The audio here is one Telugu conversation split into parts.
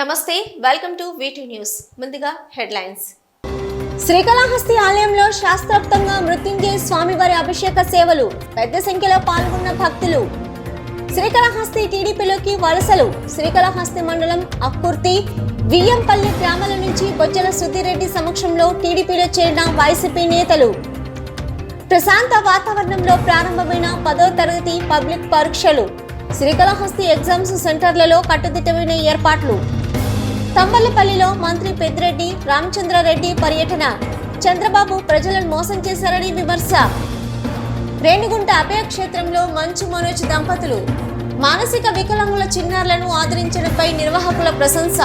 నమస్తే వెల్కమ్ టు వీటీ న్యూస్ ముందుగా హెడ్లైన్స్ శ్రీకాళహస్తి ఆలయంలో శాస్త్రోక్తంగా మృత్యుంజయ స్వామివారి అభిషేక సేవలు పెద్ద సంఖ్యలో పాల్గొన్న భక్తులు. శ్రీకాళహస్తి టీడీపీలోకి వలసలు. శ్రీకాళహస్తి మండలం అక్కుర్తి వియ్యంపల్లి గ్రామాల నుంచి బొజ్జల సుధీరెడ్డి సమక్షంలో టీడీపీలో చేరిన వైసీపీ నేతలు. ప్రశాంత వాతావరణంలో ప్రారంభమైన పదో తరగతి పబ్లిక్ పరీక్షలు. శ్రీకాళహస్తి ఎగ్జామ్స్ సెంటర్లలో కట్టుదిట్టమైన ఏర్పాట్లు. తంబలపల్లిలో మంత్రి పెద్దిరెడ్డి రామచంద్రారెడ్డి పర్యటన. చంద్రబాబు ప్రజలను మోసం చేశారని విమర్శ. రేణిగుంట అభయ క్షేత్రంలో మంచు మనోజ్ దంపతులు. మానసిక వికలాంగుల చిన్నారులను ఆదరించడంపై నిర్వాహకుల ప్రశంస.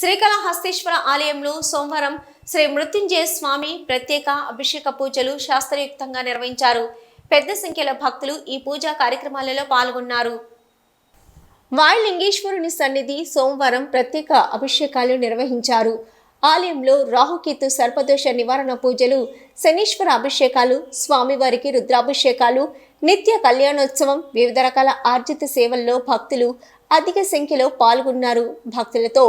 శ్రీకాళహస్తీశ్వర ఆలయంలో సోమవారం శ్రీ మృత్యుంజయ స్వామి ప్రత్యేక అభిషేక పూజలు శాస్త్రయుక్తంగా నిర్వహించారు. పెద్ద సంఖ్యలో భక్తులు ఈ పూజా కార్యక్రమాలలో పాల్గొన్నారు. వాయులింగేశ్వరుని సన్నిధి సోమవారం ప్రత్యేక అభిషేకాలు నిర్వహించారు. ఆలయంలో రాహుకేతు సర్పదోష నివారణ పూజలు శనీశ్వర అభిషేకాలు స్వామివారికి రుద్రాభిషేకాలు నిత్య కళ్యాణోత్సవం వివిధ రకాల ఆర్జిత సేవల్లో భక్తులు అధిక సంఖ్యలో పాల్గొన్నారు. భక్తులతో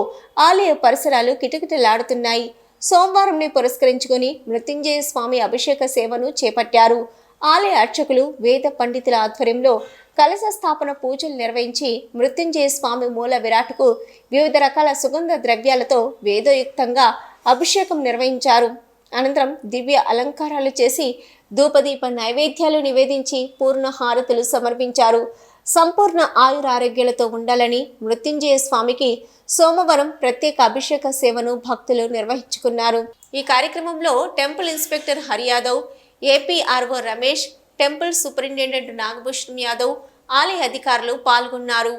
ఆలయ పరిసరాలు కిటకిటలాడుతున్నాయి. సోమవారంని పురస్కరించుకొని మృత్యుంజయ స్వామి అభిషేక సేవను చేపట్టారు. ఆలయ అర్చకులు వేద పండితుల ఆధ్వర్యంలో కలశ స్థాపన పూజలు నిర్వహించి మృత్యుంజయ స్వామి మూల విరాట్కు వివిధ రకాల సుగంధ ద్రవ్యాలతో వేదోయుక్తంగా అభిషేకం నిర్వహించారు. అనంతరం దివ్య అలంకారాలు చేసి ధూపదీప నైవేద్యాలు నివేదించి పూర్ణ హారతులు సమర్పించారు. సంపూర్ణ ఆయురారోగ్యాలతో ఉండాలని మృత్యుంజయ స్వామికి సోమవారం ప్రత్యేక అభిషేక సేవను భక్తులు నిర్వహించుకున్నారు. ఈ కార్యక్రమంలో temple inspector Hariyadav APRO Ramesh temple superintendent Nagabhushan Yadav ఆలయ అధికారులు పాల్గొన్నారు.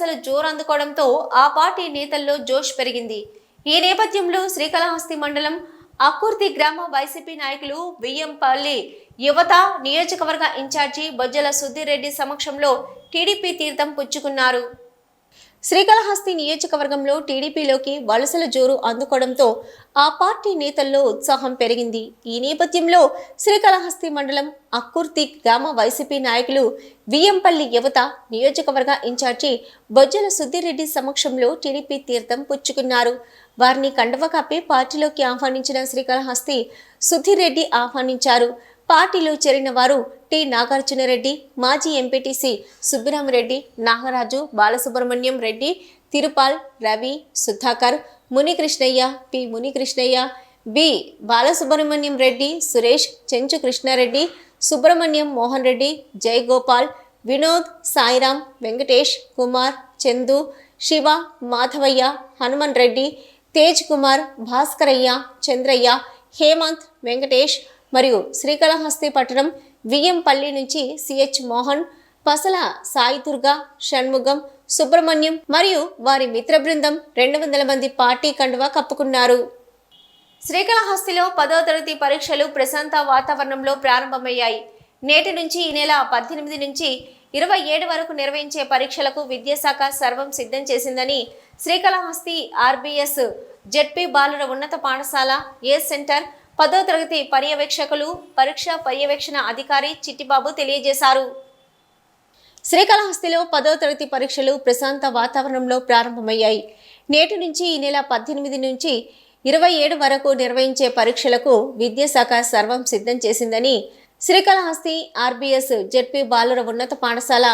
వలసలు జోరందుకోవడంతో ఆ పార్టీ నేతల్లో జోష్ పెరిగింది. ఈ నేపథ్యంలో శ్రీకాళహస్తి మండలం అకుర్తి గ్రామ వైసీపీ నాయకులు వియ్యంపల్లి యువత నియోజకవర్గ ఇన్ఛార్జి బొజ్జల సుధీరెడ్డి సమక్షంలో టీడీపీ తీర్థం పుచ్చుకున్నారు. శ్రీకాళహస్తి నియోజకవర్గంలో టీడీపీలోకి వలసల జోరు అందుకోవడంతో ఆ పార్టీ నేతల్లో ఉత్సాహం పెరిగింది. ఈ నేపథ్యంలో శ్రీకాళహస్తి మండలం అక్కుర్తి గ్రామ వైసీపీ నాయకులు వియ్యంపల్లి యువత నియోజకవర్గ ఇన్ఛార్జి బొజ్జల సుద్దిరెడ్డి సమక్షంలో టీడీపీ తీర్థం పుచ్చుకున్నారు. వారిని కండవ కప్పి పార్టీలోకి ఆహ్వానించిన శ్రీకాళహస్తి సుధీరెడ్డి ఆహ్వానించారు. పార్టీలో చేరిన వారు టి. నాగార్జునరెడ్డి మాజీ MPTC Subbirami Reddy Nagaraju Balasubramanyam Reddy Tirupal Ravi Sudhakar Munikrishnaiah P. Munikrishnaiah B. Balasubramanyam Reddy Suresh Chenchu Krishna Reddy Subramanyam Mohan Reddy Jayagopal Vinod Sairam Venkatesh Kumar Chandu Siva Madhavaiah Hanuman Reddy Tej Kumar Bhaskaraiah Chandraiah Hemanth Venkatesh మరియు శ్రీకాళహస్తి పట్టణం వియ్యంపల్లి నుంచి సిహెచ్ మోహన్ పసల సాయిదుర్గ షణ్ముగం సుబ్రహ్మణ్యం మరియు వారి మిత్ర బృందం రెండు వందల మంది పార్టీ కండువా కప్పుకున్నారు. శ్రీకాళహస్తిలో పదో తరగతి పరీక్షలు ప్రశాంత వాతావరణంలో ప్రారంభమయ్యాయి. నేటి నుంచి ఈ నెల పద్దెనిమిది నుంచి ఇరవై ఏడు వరకు నిర్వహించే పరీక్షలకు విద్యాశాఖ సర్వం సిద్ధం చేసిందని శ్రీకాళహస్తి ఆర్బీఎస్ జెడ్పీ బాలుర ఉన్నత పాఠశాల ఏ సెంటర్ పదో తరగతి పర్యవేక్షకులు పరీక్ష పర్యవేక్షణ అధికారి చిట్టిబాబు తెలియజేశారు. శ్రీకాళహస్తిలో పదో తరగతి పరీక్షలు ప్రశాంత వాతావరణంలో ప్రారంభమయ్యాయి. నేటి నుంచి ఈ నెల పద్దెనిమిది నుంచి ఇరవై ఏడు వరకు నిర్వహించే పరీక్షలకు విద్యాశాఖ సర్వం సిద్ధం చేసిందని శ్రీకాళహస్తి ఆర్బీఎస్ జెడ్పీ బాలుర ఉన్నత పాఠశాల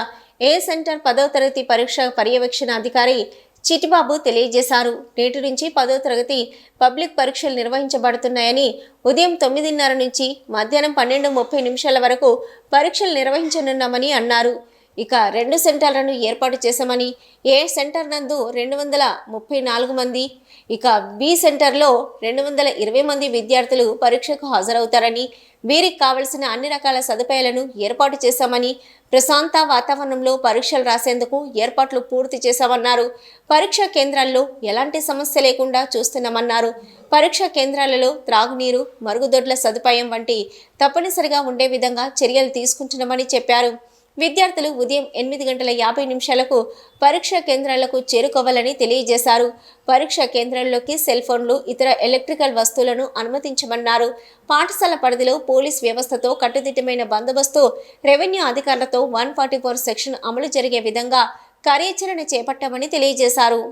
ఏ సెంటర్ పదో తరగతి పరీక్ష పర్యవేక్షణ అధికారి చిటిబాబు తెలియజేశారు. నేటి నుంచి పదో తరగతి పబ్లిక్ పరీక్షలు నిర్వహించబడుతున్నాయని ఉదయం తొమ్మిదిన్నర నుంచి మధ్యాహ్నం పన్నెండు ముప్పై నిమిషాల వరకు పరీక్షలు నిర్వహించనున్నామని అన్నారు. ఇక రెండు సెంటర్లను ఏర్పాటు చేశామని ఏ సెంటర్ నందు రెండు వందల ముప్పై నాలుగు మంది ఇక బి సెంటర్లో రెండు వందల ఇరవై మంది విద్యార్థులు పరీక్షకు హాజరవుతారని వీరికి కావలసిన అన్ని రకాల సదుపాయాలను ఏర్పాటు చేశామని ప్రశాంత వాతావరణంలో పరీక్షలు రాసేందుకు ఏర్పాట్లు పూర్తి చేశామన్నారు. పరీక్షా కేంద్రాల్లో ఎలాంటి సమస్య లేకుండా చూస్తున్నామన్నారు. పరీక్షా కేంద్రాలలో త్రాగునీరు మరుగుదొడ్ల సదుపాయం వంటి తప్పనిసరిగా ఉండే విధంగా చర్యలు తీసుకుంటున్నామని చెప్పారు. విద్యార్థులు ఉదయం ఎనిమిది గంటల యాభై నిమిషాలకు పరీక్షా కేంద్రాలకు చేరుకోవాలని తెలియజేశారు పరీక్షా కేంద్రాల్లోకి సెల్ ఫోన్లు ఇతర ఎలక్ట్రికల్ వస్తువులను అనుమతించమన్నారు పాఠశాల పరిధిలో పోలీస్ వ్యవస్థతో కట్టుదిట్టమైన బందోబస్తు రెవెన్యూ అధికారులతో వన్ ఫార్టీ ఫోర్ సెక్షన్ అమలు జరిగే విధంగా కార్యాచరణ చేపట్టామని తెలియజేశారు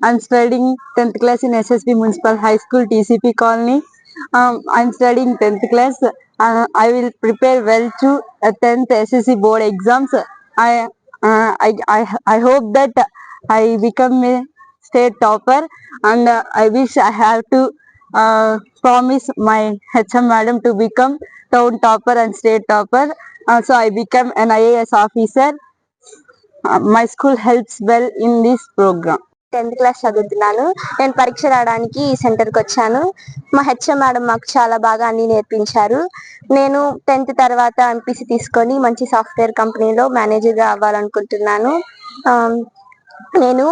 I'm studying 10th class in SSB Municipal High School, TCP Colony. Um, I'm studying 10th class. Uh, I will prepare well to uh, 10th SSC board exams. I, uh, I, I, I hope that I become a state topper and I wish I have to uh, promise my HM madam to become town topper and state topper. Uh, so I become an IAS officer. My school helps well in this program. Tenth class చదువుతున్నాను. నేను పరీక్ష రాయడానికి ఈ సెంటర్కి వచ్చాను. మా హెచ్ఎం మేడం మాకు చాలా బాగా అన్ని నేర్పించారు. నేను టెన్త్ తర్వాత ఎంపీసీ తీసుకొని మంచి సాఫ్ట్వేర్ కంపెనీలో మేనేజర్గా అవ్వాలనుకుంటున్నాను. ఆ, నేను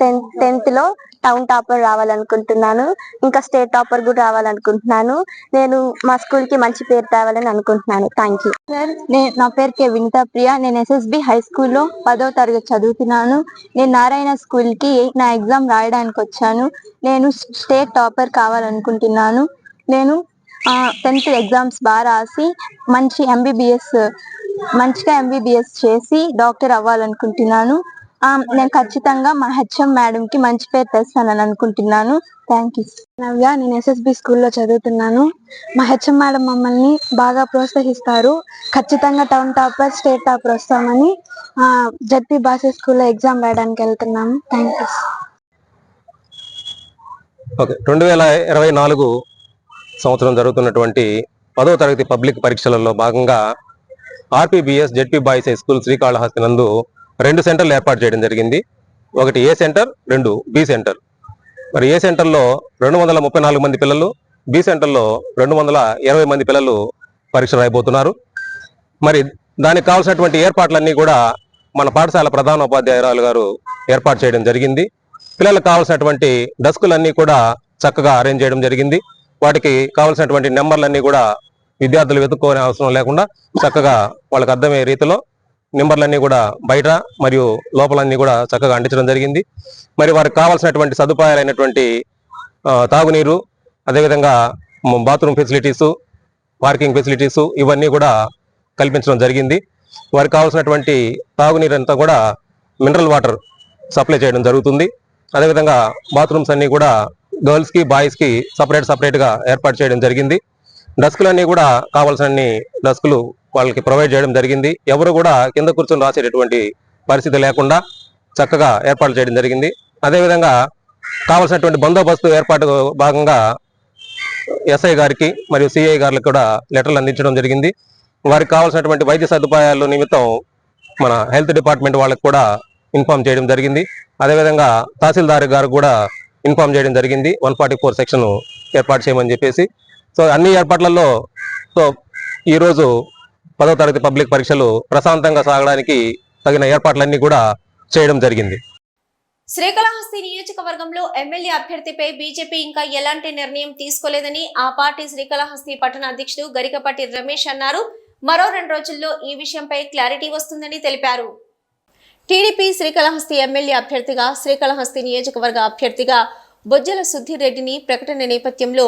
టెన్త్ టెన్త్లో టౌన్ టాపర్ రావాలనుకుంటున్నాను. ఇంకా స్టేట్ టాపర్ కూడా రావాలనుకుంటున్నాను. నేను మా స్కూల్కి మంచి పేరు తేవాలని అనుకుంటున్నాను. థ్యాంక్ యూ సార్ నేను నా పేరు కే వినితా ప్రియ. నేను ఎస్ఎస్బి హై స్కూల్లో పదో తరగతి చదువుతున్నాను. నేను నారాయణ స్కూల్కి నా ఎగ్జామ్ రాయడానికి వచ్చాను. నేను స్టేట్ టాపర్ కావాలనుకుంటున్నాను. నేను టెన్త్ ఎగ్జామ్స్ బాగా రాసి మంచి ఎంబీబీఎస్ మంచిగా ఎంబీబీఎస్ చేసి డాక్టర్ అవ్వాలనుకుంటున్నాను. నేను ఖచ్చితంగా మా హెచ్ఎం మేడం కి మంచి పేరు తెస్తానని అనుకుంటున్నాను. థ్యాంక్ యూ నవ్య నేను ఎస్ఎస్బి స్కూల్లో చదువుతున్నాను. మా హెచ్ఎం మేడం మమ్మల్ని బాగా ప్రోత్సహిస్తారు. ఖచ్చితంగా టౌన్ టాపర్ స్టేట్ టాపర్ వస్తామని జడ్పీ బాసే స్కూల్లో ఎగ్జామ్ రాయడానికి వెళ్తున్నాము. థ్యాంక్ యూ ఓకే రెండు వేల ఇరవై నాలుగు సంవత్సరం జరుగుతున్నటువంటి పదో తరగతి పబ్లిక్ పరీక్షలలో భాగంగా RPBS ZP boys high school Srikalahasti నందు రెండు సెంటర్లు ఏర్పాటు చేయడం జరిగింది. ఒకటి ఏ సెంటర్ రెండు బి సెంటర్. మరి ఏ సెంటర్లో రెండు వందల ముప్పై నాలుగు మంది పిల్లలు బి సెంటర్లో రెండు వందల ఇరవై మంది పిల్లలు పరీక్ష రాయబోతున్నారు. మరి దానికి కావాల్సినటువంటి ఏర్పాట్లన్నీ కూడా మన పాఠశాల ప్రధాన ఉపాధ్యాయురాలు గారు ఏర్పాటు చేయడం జరిగింది. పిల్లలకు కావాల్సినటువంటి డస్కులన్నీ కూడా చక్కగా అరేంజ్ చేయడం జరిగింది. వాటికి కావాల్సినటువంటి నెంబర్లన్నీ కూడా విద్యార్థులు వెతుక్కోనే అవసరం లేకుండా చక్కగా వాళ్ళకి అర్థమయ్యే రీతిలో నెంబర్లన్నీ కూడా బయట మరియు లోపలన్నీ కూడా చక్కగా అంటించడం జరిగింది. మరి వారికి కావాల్సినటువంటి సదుపాయాలైనటువంటి తాగునీరు అదేవిధంగా బాత్రూమ్ ఫెసిలిటీసు పార్కింగ్ ఫెసిలిటీసు ఇవన్నీ కూడా కల్పించడం జరిగింది. వారికి కావాల్సినటువంటి తాగునీరు అంతా కూడా మినరల్ వాటర్ సప్లై చేయడం జరుగుతుంది. అదేవిధంగా బాత్రూమ్స్ అన్నీ కూడా గర్ల్స్కి బాయ్స్కి సపరేట్ సపరేట్గా ఏర్పాటు చేయడం జరిగింది. డస్కులన్నీ కూడా కావాల్సిన డస్కులు వాళ్ళకి ప్రొవైడ్ చేయడం జరిగింది. ఎవరు కూడా కింద కూర్చొని రాసేటటువంటి పరిస్థితి లేకుండా చక్కగా ఏర్పాటు చేయడం జరిగింది. అదేవిధంగా కావలసినటువంటి బందోబస్తు ఏర్పాటు భాగంగా ఎస్ఐ గారికి మరియు సిఐ గారికి కూడా లెటర్లు అందించడం జరిగింది. వారికి కావాల్సినటువంటి వైద్య సదుపాయాల నిమిత్తం మన హెల్త్ డిపార్ట్మెంట్ వాళ్ళకి కూడా ఇన్ఫార్మ్ చేయడం జరిగింది. అదేవిధంగా తహసీల్దార్ గారు కూడా ఇన్ఫార్మ్ చేయడం జరిగింది. వన్ ఫార్టీ ఫోర్ సెక్షన్ ఏర్పాటు చేయమని చెప్పేసి. సో అన్ని ఏర్పాట్లలో సో ఈరోజు పదో తరగతి పబ్లిక్ పరీక్షలు ప్రశాంతంగా సాగడానికి తగిన ఏర్పాట్లన్నీ కూడా చేయడం జరిగింది. శ్రీకాళహస్తి నియోజకవర్గంలో ఎమ్మెల్యే అభ్యర్థిపై బీజేపీ ఇంకా ఎలాంటి నిర్ణయం తీసుకోలేదని ఆ పార్టీ శ్రీకాళహస్తి పట్టణ అధ్యక్షుడు గరికపాటి రమేష్ అన్నారు. మరో రెండు రోజుల్లో ఈ విషయంపై క్లారిటీ వస్తుందని తెలిపారు. టీడీపీ శ్రీకాళహస్తి ఎమ్మెల్యే అభ్యర్థిగా శ్రీకాళహస్తి నియోజకవర్గ అభ్యర్థిగా బొజ్జల సుద్దిరెడ్డిని రెడ్డిని ప్రకటన నేపథ్యంలో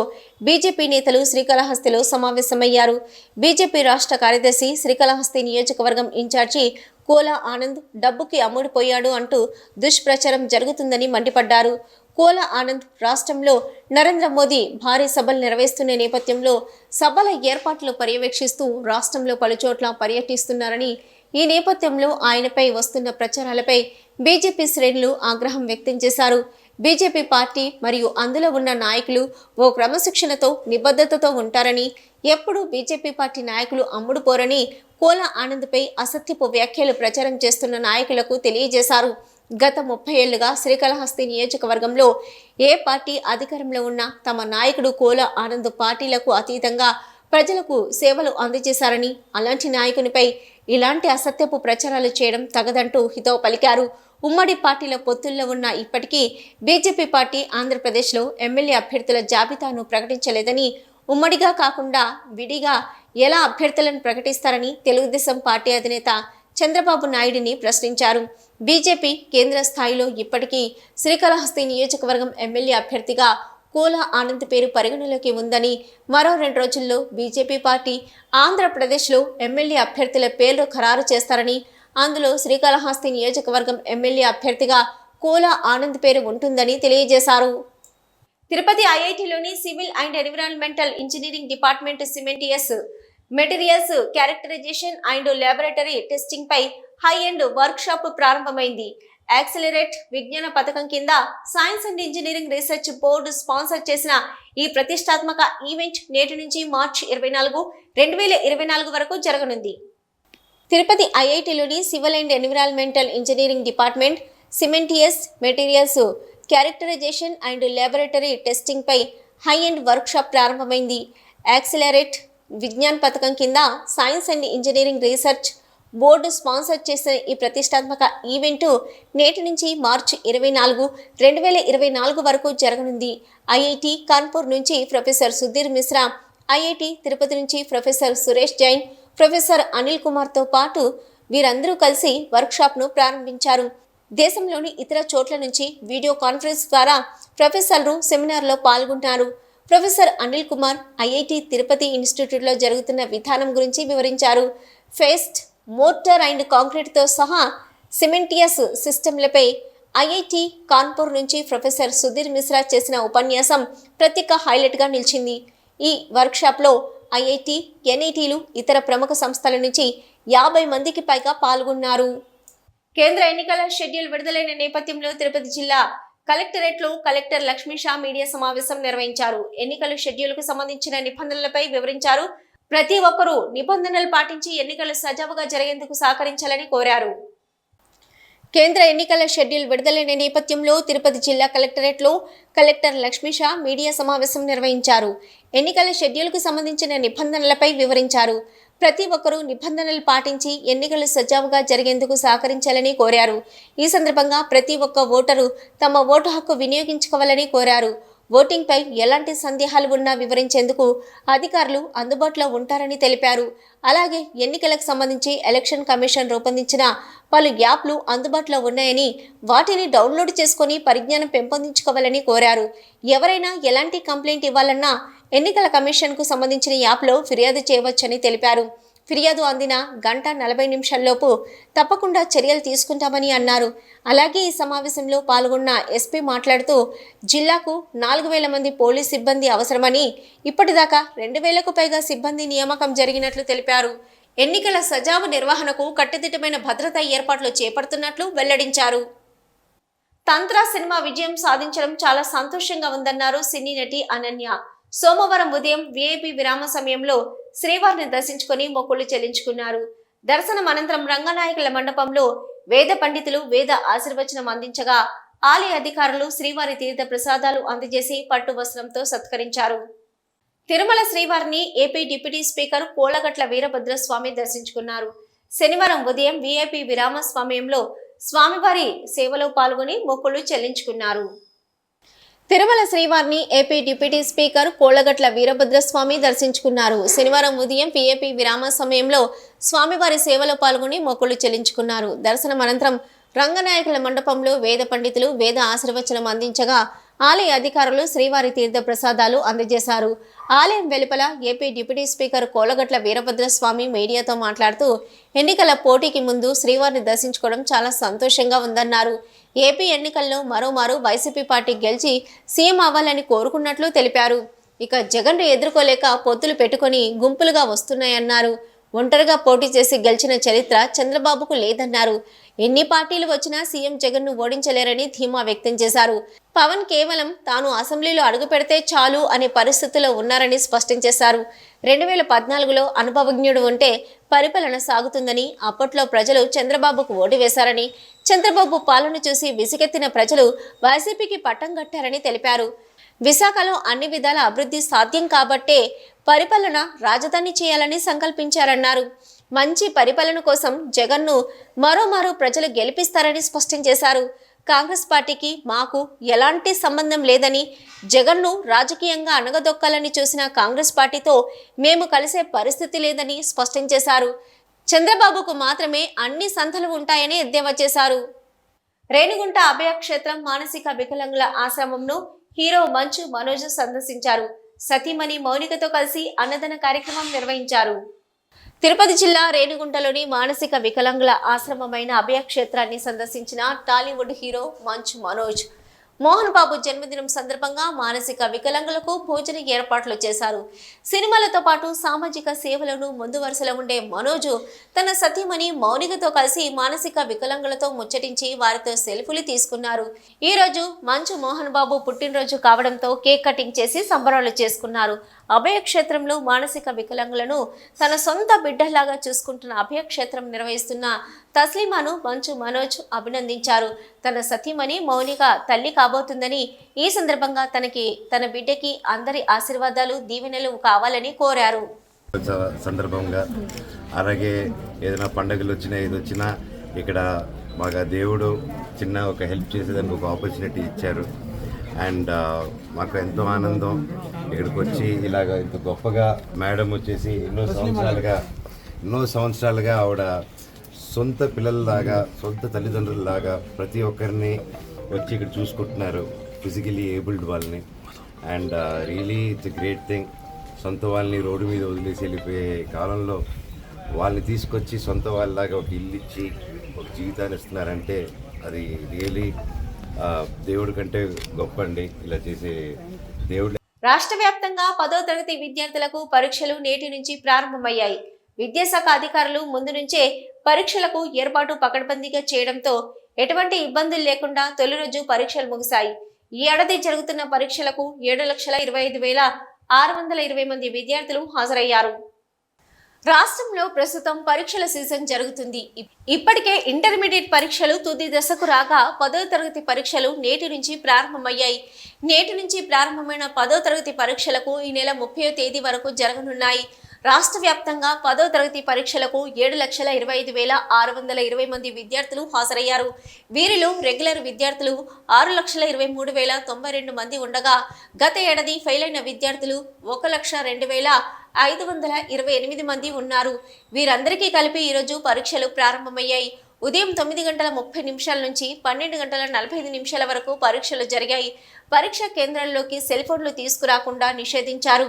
బీజేపీ నేతలు శ్రీకాళహస్తిలో సమావేశమయ్యారు. బీజేపీ రాష్ట్ర కార్యదర్శి శ్రీకాళహస్తి నియోజకవర్గం ఇన్ఛార్జి కోలా ఆనంద్ డబ్బుకి అమ్ముడుపోయాడు అంటూ దుష్ప్రచారం జరుగుతుందని మండిపడ్డారు. కోల ఆనంద్ రాష్ట్రంలో నరేంద్ర మోదీ భారీ సభలు నిర్వహిస్తున్న నేపథ్యంలో సభల ఏర్పాట్లు పర్యవేక్షిస్తూ రాష్ట్రంలో పలుచోట్ల పర్యటిస్తున్నారని ఈ నేపథ్యంలో ఆయనపై వస్తున్న ప్రచారాలపై బీజేపీ శ్రేణులు ఆగ్రహం వ్యక్తం చేశారు. బీజేపీ పార్టీ మరియు అందులో ఉన్న నాయకులు ఓ క్రమశిక్షణతో నిబద్ధతతో ఉంటారని ఎప్పుడూ బీజేపీ పార్టీ నాయకులు అమ్ముడుపోరని కోల ఆనంద్పై అసత్యపు వ్యాఖ్యలు ప్రచారం చేస్తున్న నాయకులకు తెలియజేశారు. గత ముప్పై ఏళ్ళుగా శ్రీకాళహస్తి నియోజకవర్గంలో ఏ పార్టీ అధికారంలో ఉన్నా తమ నాయకుడు కోల ఆనంద్ పార్టీలకు అతీతంగా ప్రజలకు సేవలు అందజేశారని అలాంటి నాయకునిపై ఇలాంటి అసత్యపు ప్రచారాలు చేయడం తగదంటూ హితవు పలికారు. ఉమ్మడి పార్టీల పొత్తుల్లో ఉన్న ఇప్పటికీ బీజేపీ పార్టీ ఆంధ్రప్రదేశ్లో ఎమ్మెల్యే అభ్యర్థుల జాబితాను ప్రకటించలేదని ఉమ్మడిగా కాకుండా విడిగా ఎలా అభ్యర్థులను ప్రకటిస్తారని తెలుగుదేశం పార్టీ అధినేత చంద్రబాబు నాయుడిని ప్రశ్నించారు. బీజేపీ కేంద్ర స్థాయిలో ఇప్పటికీ శ్రీకాళహస్తి నియోజకవర్గం ఎమ్మెల్యే అభ్యర్థిగా కూల ఆనంద్ పేరు పరిగణలోకి ఉందని మరో రెండు రోజుల్లో బీజేపీ పార్టీ ఆంధ్రప్రదేశ్లో ఎమ్మెల్యే అభ్యర్థుల పేర్లు ఖరారు చేస్తారని అందులో శ్రీకాళహస్తి నియోజకవర్గం ఎమ్మెల్యే అభ్యర్థిగా కోల ఆనంద్ పేరు ఉంటుందని తెలియజేశారు. Tirupati ఐఐటిలోని civil and environmental engineering department cementitious materials characterization and laboratory testing pi high end work షాప్ ప్రారంభమైంది. యాక్సిలరేట్ విజ్ఞాన పథకం కింద science and engineering research board sponsor చేసిన ఈ ప్రతిష్టాత్మక ఈవెంట్ నేటి నుంచి మార్చి ఇరవై నాలుగు రెండు వేల ఇరవై నాలుగు వరకు జరగనుంది. Tirupati ఐఐటిలోని civil and environmental engineering department cementitious materials characterization and laboratory టెస్టింగ్పై high and workshop ప్రారంభమైంది. యాక్సిలరేట్ విజ్ఞాన్ పథకం కింద science and engineering research board sponsor చేసిన ఈ ప్రతిష్టాత్మక ఈవెంటు నేటి నుంచి మార్చి ఇరవై నాలుగు రెండు వేల ఇరవై నాలుగు వరకు జరగనుంది. ఐఐటి కాన్పూర్ నుంచి ప్రొఫెసర్ సుధీర్ మిశ్రా ఐఐటి తిరుపతి నుంచి ప్రొఫెసర్ సురేష్ జైన్ ప్రొఫెసర్ అనిల్ కుమార్తో పాటు వీరందరూ కలిసి వర్క్షాప్ను ప్రారంభించారు. దేశంలోని ఇతర చోట్ల నుంచి వీడియో కాన్ఫరెన్స్ ద్వారా ప్రొఫెసర్లు సెమినార్లో పాల్గొంటారు. ప్రొఫెసర్ అనిల్ కుమార్ ఐఐటి తిరుపతి ఇన్స్టిట్యూట్లో జరుగుతున్న విధానం గురించి వివరించారు. ఫేస్ట్ మోర్టర్ అండ్ కాంక్రీట్తో సహా సిమెంటియస్ సిస్టమ్లపై ఐఐటి కాన్పూర్ నుంచి ప్రొఫెసర్ సుధీర్ మిశ్రా చేసిన ఉపన్యాసం ప్రత్యేక హైలైట్గా నిలిచింది. ఈ వర్క్షాప్లో ఐఐటి ఎన్ఐటీలు ఇతర ప్రముఖ సంస్థల నుంచి యాభై మందికి పైగా పాల్గొన్నారు. కేంద్ర ఎన్నికల షెడ్యూల్ విడుదలైన నేపథ్యంలో తిరుపతి జిల్లా కలెక్టరేట్లో కలెక్టర్ లక్ష్మీ షా మీడియా సమావేశం నిర్వహించారు. ఎన్నికల షెడ్యూల్కు సంబంధించిన నిబంధనలపై వివరించారు. ప్రతి ఒక్కరూ నిబంధనలు పాటించి ఎన్నికలు సజావుగా జరిగేందుకు సహకరించాలని కోరారు. కేంద్ర ఎన్నికల షెడ్యూల్ విడుదలైన నేపథ్యంలో తిరుపతి జిల్లా కలెక్టరేట్లో కలెక్టర్ లక్ష్మీ షా మీడియా సమావేశం నిర్వహించారు. ఎన్నికల షెడ్యూల్కు సంబంధించిన నిబంధనలపై వివరించారు. ప్రతి ఒక్కరూ నిబంధనలు పాటించి ఎన్నికలు సజావుగా జరిగేందుకు సహకరించాలని కోరారు. ఈ సందర్భంగా ప్రతి ఒక్క ఓటరు తమ ఓటు హక్కు వినియోగించుకోవాలని కోరారు. ఓటింగ్పై ఎలాంటి సందేహాలు ఉన్నా వివరించేందుకు అధికారులు అందుబాటులో ఉంటారని తెలిపారు. అలాగే ఎన్నికలకు సంబంధించి ఎలక్షన్ కమిషన్ రూపొందించిన పలు యాప్లు అందుబాటులో ఉన్నాయని వాటిని డౌన్లోడ్ చేసుకొని పరిజ్ఞానం పెంపొందించుకోవాలని కోరారు. ఎవరైనా ఎలాంటి కంప్లైంట్ ఇవ్వాలన్నా ఎన్నికల కమిషన్కు సంబంధించిన యాప్లో ఫిర్యాదు చేయవచ్చని తెలిపారు. ఫిర్యాదు అందిన గంట నలభై నిమిషాల్లోపు తప్పకుండా చర్యలు తీసుకుంటామని అన్నారు. అలాగే ఈ సమావేశంలో పాల్గొన్న ఎస్పీ మాట్లాడుతూ జిల్లాకు నాలుగు వేల మంది పోలీస్ సిబ్బంది అవసరమని ఇప్పటిదాకా రెండు వేలకు పైగా సిబ్బంది నియామకం జరిగినట్లు తెలిపారు. ఎన్నికల సజావు నిర్వహణకు కట్టుదిట్టమైన భద్రతా ఏర్పాట్లు చేపడుతున్నట్లు వెల్లడించారు. తంత్ర సినిమా విజయం సాధించడం చాలా సంతోషంగా ఉందన్నారు సినీ నటి అనన్య. సోమవారం ఉదయం విఐపి విరామ సమయంలో శ్రీవారిని దర్శించుకొని మొక్కులు చెల్లించుకున్నారు. దర్శనం అనంతరం రంగనాయకుల మండపంలో వేద పండితులు వేద ఆశీర్వచనం అందించగా ఆలయ అధికారులు శ్రీవారి తీర్థ ప్రసాదాలు అందజేసి పట్టు వస్త్రంతో సత్కరించారు. తిరుమల శ్రీవారిని AP deputy speaker Kolagatla Veerabhadra Swami దర్శించుకున్నారు. శనివారం ఉదయం విఐపి విరామ సమయంలో స్వామివారి సేవలో పాల్గొని మొక్కులు చెల్లించుకున్నారు. తిరుమల శ్రీవారిని AP deputy speaker Kolagatla Veerabhadraswamy దర్శించుకున్నారు. శనివారం ఉదయం పీఏపీ విరామ సమయంలో స్వామివారి సేవలో పాల్గొని మొక్కులు చెల్లించుకున్నారు. దర్శనం అనంతరం రంగనాయకుల మండపంలో వేద పండితులు వేద ఆశీర్వచనం అందించగా ఆలయ అధికారులు శ్రీవారి తీర్థ ప్రసాదాలు అందజేశారు. ఆలయం వెలుపల AP deputy speaker Kolagatla Veerabhadraswamy media మాట్లాడుతూ ఎన్నికల పోటీకి ముందు శ్రీవారిని దర్శించుకోవడం చాలా సంతోషంగా ఉందన్నారు. ఏపీ ఎన్నికల్లో మరోమారు వైసీపీ పార్టీ గెలిచి సీఎం అవ్వాలని కోరుకున్నట్లు తెలిపారు. ఇక జగన్ను ఎదుర్కోలేక పొత్తులు పెట్టుకొని గుంపులుగా వస్తున్నాయన్నారు. ఒంటరిగా పోటీ చేసి గెలిచిన చరిత్ర చంద్రబాబుకు లేదన్నారు. ఎన్ని పార్టీలు వచ్చినా సీఎం జగన్ను ఓడించలేరని ధీమా వ్యక్తం చేశారు. పవన్ కేవలం తాను అసెంబ్లీలో అడుగు పెడితే చాలు అనే పరిస్థితిలో ఉన్నారని స్పష్టం చేశారు. రెండు వేల పద్నాలుగులో అనుభవజ్ఞుడు ఉంటే పరిపాలన సాగుతుందని అప్పట్లో ప్రజలు చంద్రబాబుకు ఓటు వేశారని చంద్రబాబు పాలన చూసి విసిగెత్తిన ప్రజలు వైసీపీకి పట్టం కట్టారని తెలిపారు. విశాఖలో అన్ని విధాల అభివృద్ధి సాధ్యం కాబట్టే పరిపాలన రాజధాని చేయాలని సంకల్పించారన్నారు. మంచి పరిపాలన కోసం జగన్ను మరోమారు ప్రజలు గెలిపిస్తారని స్పష్టం చేశారు. కాంగ్రెస్ పార్టీకి మాకు ఎలాంటి సంబంధం లేదని జగన్ను రాజకీయంగా అణగదొక్కాలని చూసిన కాంగ్రెస్ పార్టీతో మేము కలిసే పరిస్థితి లేదని స్పష్టం చేశారు. చంద్రబాబుకు మాత్రమే అన్ని సంతలు ఉంటాయని ఎద్దేవా చేశారు. రేణిగుంట అభయక్షేత్రం మానసిక వికలాంగుల ఆశ్రమంను హీరో మంచు మనోజ్ సందర్శించారు. సతీమణి మౌనికతో కలిసి అన్నదాన కార్యక్రమం నిర్వహించారు. తిరుపతి జిల్లా రేణిగుంటలోని మానసిక వికలాంగుల ఆశ్రమమైన అభయక్షేత్రాన్ని సందర్శించిన టాలీవుడ్ హీరో మంచు మనోజ్ మోహన్ బాబు జన్మదినం సందర్భంగా మానసిక వికలాంగులకు భోజన ఏర్పాట్లు చేశారు. సినిమాలతో పాటు సామాజిక సేవలను ముందు వరుసలో ఉండే మనోజు తన సతీమణి మౌనికతో కలిసి మానసిక వికలాంగులతో ముచ్చటించి వారితో సెల్ఫీలు తీసుకున్నారు. ఈ రోజు మంచు మోహన్ బాబు పుట్టినరోజు కావడంతో కేక్ కటింగ్ చేసి సంబరాలు చేసుకున్నారు. అభయక్షేత్రంలో మానసిక వికలాంగులను తన సొంత బిడ్డలాగా చూసుకుంటున్న అభయక్షేత్రం నిర్వహిస్తున్న తస్లీమాను మంచు మనోజ్ అభినందించారు. తన సతీమణి మౌనిక తల్లి కాబోతుందని ఈ సందర్భంగా తనకి తన బిడ్డకి అందరి ఆశీర్వాదాలు దీవెనలు కావాలని కోరారు. సందర్భంగా అలాగే ఏదైనా పండుగలు వచ్చినా ఏది వచ్చినా ఇక్కడ మాకు దేవుడు చిన్న ఒక హెల్ప్ చేసేదానికి ఒక ఆపర్చునిటీ ఇచ్చారు. అండ్ మాకు ఎంతో ఆనందం. ఇక్కడికి వచ్చి ఇలాగ ఇంత గొప్పగా మేడం వచ్చేసి ఎన్నో సంవత్సరాలుగా ఎన్నో సంవత్సరాలుగా ఆవిడ సొంత పిల్లల్లాగా సొంత తల్లిదండ్రులలాగా ప్రతి ఒక్కరిని వచ్చి ఇక్కడ చూసుకుంటున్నారు ఫిజికలీ ఏబుల్డ్ వాళ్ళని. And really it's great thing సొంత వాళ్ళని రోడ్డు మీద వదిలేసి వెళ్ళిపోయే కాలంలో వాళ్ళని తీసుకొచ్చి సొంత వాళ్ళలాగా ఒక ఇల్లు ఇచ్చి ఒక జీవితాన్ని ఇస్తున్నారంటే అది రియలీ దేవుడి కంటే గొప్ప అండి ఇలా చేసే దేవుడు రాష్ట్ర వ్యాప్తంగా పదో తరగతి విద్యార్థులకు పరీక్షలు నేటి నుంచి ప్రారంభమయ్యాయి. విద్యాశాఖ అధికారులు ముందు నుంచే పరీక్షలకు ఏర్పాటు పకడ్బందీగా చేయడంతో ఎటువంటి ఇబ్బందులు లేకుండా తొలి రోజు పరీక్షలు ముగిశాయి. ఈ ఏడాది జరుగుతున్న పరీక్షలకు ఏడు లక్షల ఇరవై ఐదు వేల ఆరు వందల ఇరవై మంది విద్యార్థులు హాజరయ్యారు. రాష్ట్రంలో ప్రస్తుతం పరీక్షల సీజన్ జరుగుతుంది. ఇప్పటికే ఇంటర్మీడియట్ పరీక్షలు తుది దశకు రాగా పదో తరగతి పరీక్షలు నేటి నుంచి ప్రారంభమయ్యాయి. నేటి నుంచి ప్రారంభమైన పదో తరగతి పరీక్షలకు ఈ నెల ముప్పై తేదీ వరకు జరగనున్నాయి. రాష్ట్ర వ్యాప్తంగా పదో తరగతి పరీక్షలకు ఏడు లక్షల ఇరవై ఐదు వేల ఆరు వందల ఇరవై మంది విద్యార్థులు హాజరయ్యారు. వీరిలో రెగ్యులర్ విద్యార్థులు ఆరు లక్షల ఇరవై మూడు వేల తొంభై రెండు మంది ఉండగా గత ఏడాది ఫెయిల్ అయిన విద్యార్థులు ఒక లక్ష రెండు వేల ఐదు వందల ఇరవై ఎనిమిది మంది ఉన్నారు. వీరందరికీ కలిపి ఈరోజు పరీక్షలు ప్రారంభమయ్యాయి. ఉదయం తొమ్మిది గంటల ముప్పై నిమిషాల నుంచి పన్నెండు గంటల నలభై ఐదు నిమిషాల వరకు పరీక్షలు జరిగాయి. పరీక్ష కేంద్రాల్లోకి సెల్ ఫోన్లు తీసుకురాకుండా నిషేధించారు.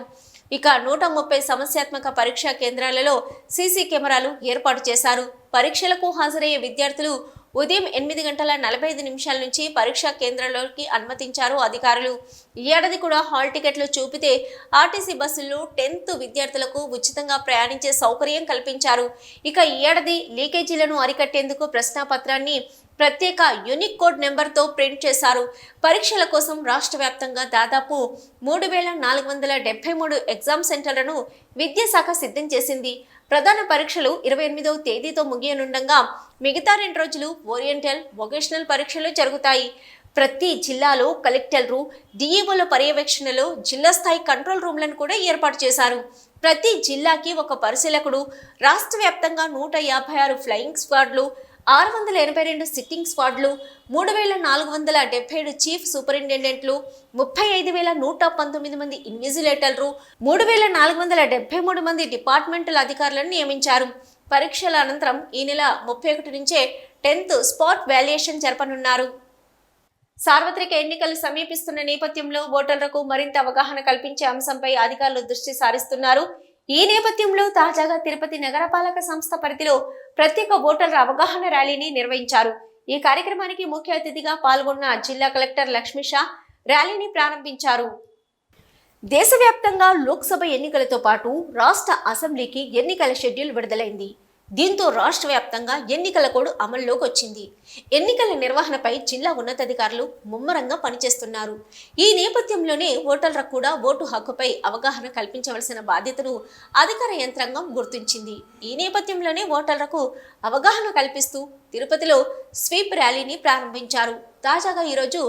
ఇక నూట ముప్పై సమస్యాత్మక పరీక్షా కేంద్రాలలో సీసీ కెమెరాలు ఏర్పాటు చేశారు. పరీక్షలకు హాజరయ్యే విద్యార్థులు ఉదయం ఎనిమిది గంటల నలభై ఐదు నిమిషాల నుంచి పరీక్షా కేంద్రంలోకి అనుమతించారు అధికారులు. ఈ ఏడాది కూడా హాల్ టికెట్లు చూపితే ఆర్టీసీ బస్సుల్లో టెన్త్ విద్యార్థులకు ఉచితంగా ప్రయాణించే సౌకర్యం కల్పించారు. ఇక ఈ ఏడాది లీకేజీలను అరికట్టేందుకు ప్రశ్నాపత్రాన్ని ప్రత్యేక యూనిక్ కోడ్ నెంబర్తో ప్రింట్ చేశారు. పరీక్షల కోసం రాష్ట్ర వ్యాప్తంగా దాదాపు మూడు వేల నాలుగు వందల డెబ్బై మూడు ఎగ్జామ్ సెంటర్లను విద్యాశాఖ సిద్ధం చేసింది. ప్రధాన పరీక్షలు ఇరవై ఎనిమిదవ తేదీతో ముగియనుండగా మిగతా రెండు రోజులు ఓరియంటల్ వొకేషనల్ పరీక్షలు జరుగుతాయి. ప్రతి జిల్లాలో కలెక్టర్లు డిఈఓల పర్యవేక్షణలో జిల్లా స్థాయి కంట్రోల్ రూమ్లను కూడా ఏర్పాటు చేశారు. ప్రతి జిల్లాకి ఒక పరిశీలకుడు రాష్ట్ర వ్యాప్తంగా నూట యాభై ఆరు ఫ్లయింగ్ స్క్వాడ్లు ఆరు వందల ఎనభై రెండు సిట్టింగ్ స్క్వాడ్లు మూడు వేల నాలుగు వందల డెబ్బై ఏడు చీఫ్ సూపరింటెండెంట్లు ముప్పై ఐదు వేల నూట పంతొమ్మిది మంది ఇన్విజిలేటర్లు మూడు వేల నాలుగు వందల డెబ్బై మూడు మంది డిపార్ట్మెంటల్ అధికారులను నియమించారు. పరీక్షల అనంతరం ఈ నెల ముప్పై ఒకటి నుంచే టెన్త్ స్పాట్ వాల్యుయేషన్ జరపనున్నారు. సార్వత్రిక ఎన్నికలు సమీపిస్తున్న నేపథ్యంలో ఓటర్లకు మరింత అవగాహన కల్పించే అంశంపై అధికారులు దృష్టి సారిస్తున్నారు. ఈ నేపథ్యంలో తాజాగా తిరుపతి నగరపాలక సంస్థ పరిధిలో ప్రత్యేక ఓటర్ల అవగాహన ర్యాలీని నిర్వహించారు. ఈ కార్యక్రమానికి ముఖ్య అతిథిగా పాల్గొన్న జిల్లా కలెక్టర్ లక్ష్మీషా ర్యాలీని ప్రారంభించారు. దేశవ్యాప్తంగా లోక్సభ ఎన్నికలతో పాటు రాష్ట్ర అసెంబ్లీకి ఎన్నికల షెడ్యూల్ విడుదలైంది. దీంతో రాష్ట్ర వ్యాప్తంగా ఎన్నికల కోడ్ అమల్లోకి వచ్చింది. ఎన్నికల నిర్వహణపై జిల్లా ఉన్నతాధికారులు ముమ్మరంగా పనిచేస్తున్నారు. ఈ నేపథ్యంలోనే ఓటర్లకు కూడా ఓటు హక్కుపై అవగాహన కల్పించవలసిన బాధ్యతను అధికార యంత్రాంగం గుర్తించింది. ఈ నేపథ్యంలోనే ఓటర్లకు అవగాహన కల్పిస్తూ తిరుపతిలో స్వీప్ ర్యాలీని ప్రారంభించారు. తాజాగా ఈరోజు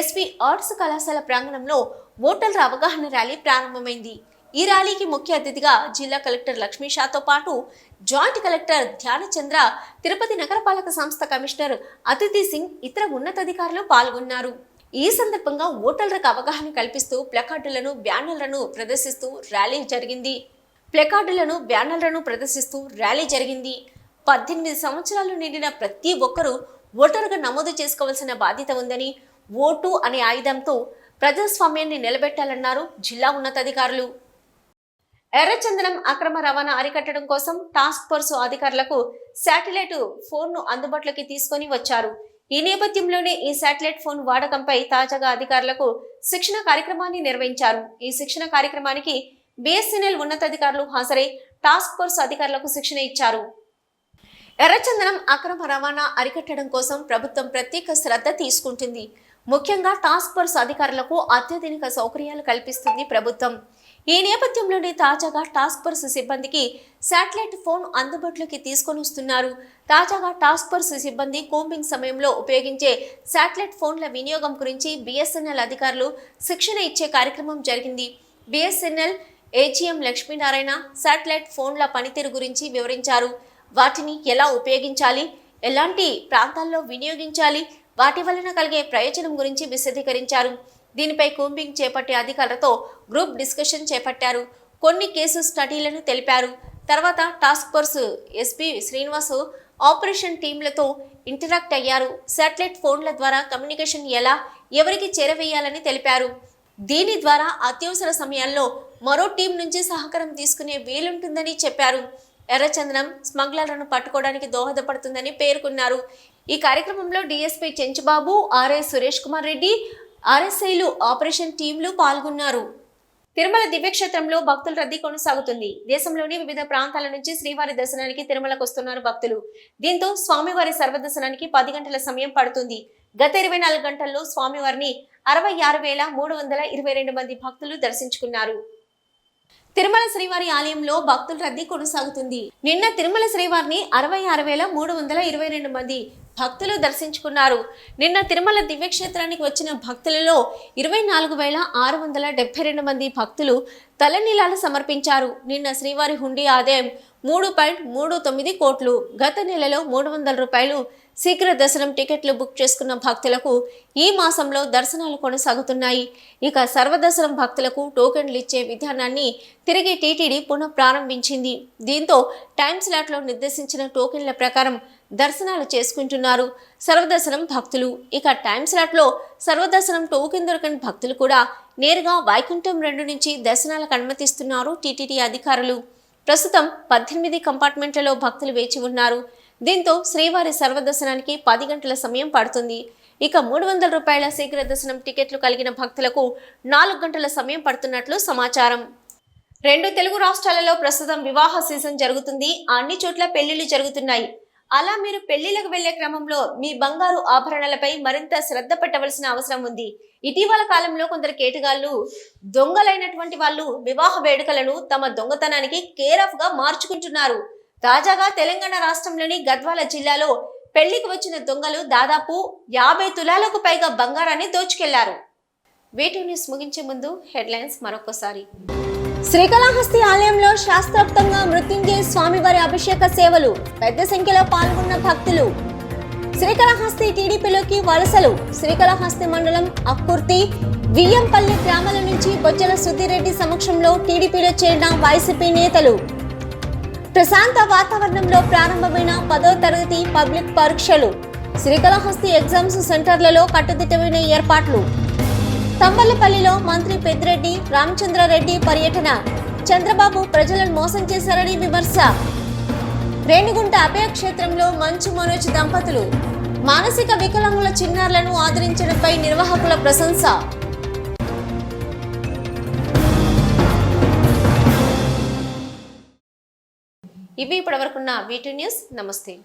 ఎస్పీ ఆర్ట్స్ కళాశాల ప్రాంగణంలో ఓటర్ల అవగాహన ర్యాలీ ప్రారంభమైంది. ఈ ర్యాలీకి ముఖ్య అతిథిగా జిల్లా కలెక్టర్ లక్ష్మీ షాతో పాటు జాయింట్ కలెక్టర్ ధ్యానచంద్ర తిరుపతి నగరపాలక సంస్థ కమిషనర్ అతిథి సింగ్ ఇతర ఉన్నతాధికారులు పాల్గొన్నారు. ఈ సందర్భంగా ఓటర్లకు అవగాహన కల్పిస్తూ ప్లకార్డులను బ్యానర్లను ప్రదర్శిస్తూ ర్యాలీ జరిగింది. ప్లకార్డులను బ్యానర్లను ప్రదర్శిస్తూ ర్యాలీ జరిగింది. పద్దెనిమిది సంవత్సరాలు నిండిన ప్రతి ఒక్కరూ ఓటరుగా నమోదు చేసుకోవాల్సిన బాధ్యత ఉందని ఓటు అనే ఆయుధంతో ప్రజాస్వామ్యాన్ని నిలబెట్టాలన్నారు జిల్లా ఉన్నతాధికారులు. ఎర్రచందనం అక్రమ రవాణా అరికట్టడం కోసం టాస్క్ ఫోర్స్ అధికారులకు శాటిలైట్ ఫోన్ను అందుబాటులోకి తీసుకొని వచ్చారు. ఈ నేపథ్యంలోనే ఈ శాటిలైట్ ఫోన్ వాడకంపై తాజాగా అధికారులకు శిక్షణ కార్యక్రమాన్ని నిర్వహించారు. ఈ శిక్షణ కార్యక్రమానికి బిఎస్ఎన్ఎల్ ఉన్నతాధికారులు హాజరై టాస్క్ ఫోర్స్ అధికారులకు శిక్షణ ఇచ్చారు. ఎర్రచందనం అక్రమ రవాణా అరికట్టడం కోసం ప్రభుత్వం ప్రత్యేక శ్రద్ధ తీసుకుంటుంది. ముఖ్యంగా టాస్క్ ఫోర్స్ అధికారులకు అత్యాధునిక సౌకర్యాలు కల్పిస్తుంది ప్రభుత్వం. ఈ నేపథ్యంలోనే తాజాగా టాస్క్ ఫోర్స్ సిబ్బందికి శాటిలైట్ ఫోన్ అందుబాటులోకి తీసుకొని వస్తున్నారు. తాజాగా టాస్క్ ఫోర్స్ సిబ్బంది కోంబింగ్ సమయంలో ఉపయోగించే శాటిలైట్ ఫోన్ల వినియోగం గురించి బిఎస్ఎన్ఎల్ అధికారులు శిక్షణ ఇచ్చే కార్యక్రమం జరిగింది. బిఎస్ఎన్ఎల్ ఏజీఎం లక్ష్మీనారాయణ శాటిలైట్ ఫోన్ల పనితీరు గురించి వివరించారు. వాటిని ఎలా ఉపయోగించాలి? ఎలాంటి ప్రాంతాల్లో వినియోగించాలి? వాటి వలన కలిగే ప్రయోజనం గురించి విశదీకరించారు. దీనిపై కూంబింగ్ చేపట్టే అధికారులతో గ్రూప్ డిస్కషన్ చేపట్టారు. కొన్ని కేసు స్టడీలను తెలిపారు. తర్వాత task force SP Srinivasu operation టీంలతో interact అయ్యారు. శాటిలైట్ ఫోన్ల ద్వారా కమ్యూనికేషన్ ఎలా ఎవరికి చేరవేయాలని తెలిపారు. దీని ద్వారా అత్యవసర సమయాల్లో మరో టీం నుంచి సహకారం తీసుకునే వీలుంటుందని చెప్పారు. ఎర్రచందనం స్మగ్లర్లను పట్టుకోవడానికి దోహదపడుతుందని పేర్కొన్నారు. ఈ కార్యక్రమంలో డీఎస్పీ చెంచుబాబు ఆర్ఐ సురేష్ కుమార్ రెడ్డి ఆర్ఎస్ఐలు ఆపరేషన్ టీంలు పాల్గొన్నారు. తిరుమల దివ్యక్షేత్రంలో భక్తుల రద్దీ కొనసాగుతుంది. దేశంలోని వివిధ ప్రాంతాల నుంచి శ్రీవారి దర్శనానికి తిరుమలకు వస్తున్నారు భక్తులు. దీంతో స్వామివారి సర్వదర్శనానికి పది గంటల సమయం పడుతుంది. గత ఇరవై నాలుగు గంటల్లో స్వామివారిని అరవై ఆరు వేల మూడు వందల ఇరవై రెండు మంది భక్తులు దర్శించుకున్నారు. తిరుమల శ్రీవారి ఆలయంలో భక్తుల రద్దీ కొనసాగుతుంది. నిన్న తిరుమల శ్రీవారిని అరవై ఆరు వేల మూడు వందల ఇరవై రెండు మంది భక్తులు దర్శించుకున్నారు. నిన్న తిరుమల దివ్యక్షేత్రానికి వచ్చిన భక్తులలో ఇరవై నాలుగు వేల ఆరు వందల డెబ్బై రెండు మంది భక్తులు తలనీలాలు సమర్పించారు. నిన్న శ్రీవారి హుండీ ఆదాయం మూడు పాయింట్ మూడు తొమ్మిది కోట్లు. గత నెలలో మూడు వందల రూపాయలు శీఘ్ర దర్శనం టికెట్లు బుక్ చేసుకున్న భక్తులకు ఈ మాసంలో దర్శనాలు కొనసాగుతున్నాయి. ఇక సర్వదర్శనం భక్తులకు టోకెన్లు ఇచ్చే విధానాన్ని తిరిగి టీటీడీ పునః ప్రారంభించింది దీంతో టైం స్లాట్లో నిర్దేశించిన టోకెన్ల ప్రకారం దర్శనాలు చేసుకుంటున్నారు. సర్వదర్శనం భక్తులు. ఇక టైం స్లాట్లో సర్వదర్శనం టోకెన్ దొరకని భక్తులు కూడా నేరుగా వైకుంఠం రెండు నుంచి దర్శనాలకు అనుమతిస్తున్నారు టీటీడీ అధికారులు. ప్రస్తుతం పద్దెనిమిది కంపార్ట్మెంట్లలో భక్తులు వేచి ఉన్నారు. దీంతో శ్రీవారి సర్వదర్శనానికి పది గంటల సమయం పడుతుంది. ఇక మూడు వందల రూపాయల శీఘ్ర దర్శనం టికెట్లు కలిగిన భక్తులకు నాలుగు గంటల సమయం పడుతున్నట్లు సమాచారం. రెండు తెలుగు రాష్ట్రాలలో ప్రస్తుతం వివాహ సీజన్ జరుగుతుంది. అన్ని చోట్ల పెళ్ళిళ్ళు జరుగుతున్నాయి. అలా మీరు పెళ్ళిలకు వెళ్ళే క్రమంలో మీ బంగారు ఆభరణాలపై మరింత శ్రద్ధ పెట్టవలసిన అవసరం ఉంది. ఇటీవల కాలంలో కొందరు కేటగాళ్ళు దొంగలైనటువంటి వాళ్ళు వివాహ వేడుకలను తమ దొంగతనానికి కేర్ ఆఫ్గా మార్చుకుంటున్నారు. తాజాగా తెలంగాణ రాష్ట్రంలోని గద్వాల జిల్లాలో పెళ్ళికి వచ్చిన దొంగలు దాదాపు యాభై తులాలకు పైగా బంగారాన్ని దోచుకెళ్ళారు. వీటి న్యూస్ ముగించే ముందు హెడ్లైన్స్ మరొకసారి శ్రీకాళహస్తి ఆలయంలో శాస్త్రోక్తంగా మృత్యుంజయ స్వామివారి అభిషేక సేవలు పెద్ద సంఖ్యలో పాల్గొన్న భక్తులు. శ్రీకాళహస్తి టీడీపీలోకి వలసలు. శ్రీకాళహస్తి మండలం అక్కుర్తి వియ్యంపల్లి గ్రామాల నుంచి బొజ్జల సుధీరెడ్డి సమక్షంలో టీడీపీలో చేరిన వైసీపీ నేతలు. ప్రశాంత వాతావరణంలో ప్రారంభమైన పదో తరగతి పబ్లిక్ పరీక్షలు. శ్రీకాళహస్తి ఎగ్జామ్స్ సెంటర్లలో కట్టుదిట్టమైన ఏర్పాట్లు. తంబలపల్లిలో మంత్రి పెద్దిరెడ్డి రామచంద్రారెడ్డి పర్యటన. చంద్రబాబు ప్రజలను మోసం చేశారని విమర్శ. రేణిగుంట అభయక్షేత్రంలో మంచు మనోజ్ దంపతులు. మానసిక వికలాంగుల చిన్నారులను ఆదరించడంపై నిర్వాహకుల ప్రశంస. ఇవి ఇప్పటివరకున్న వీటి న్యూస్. నమస్తే.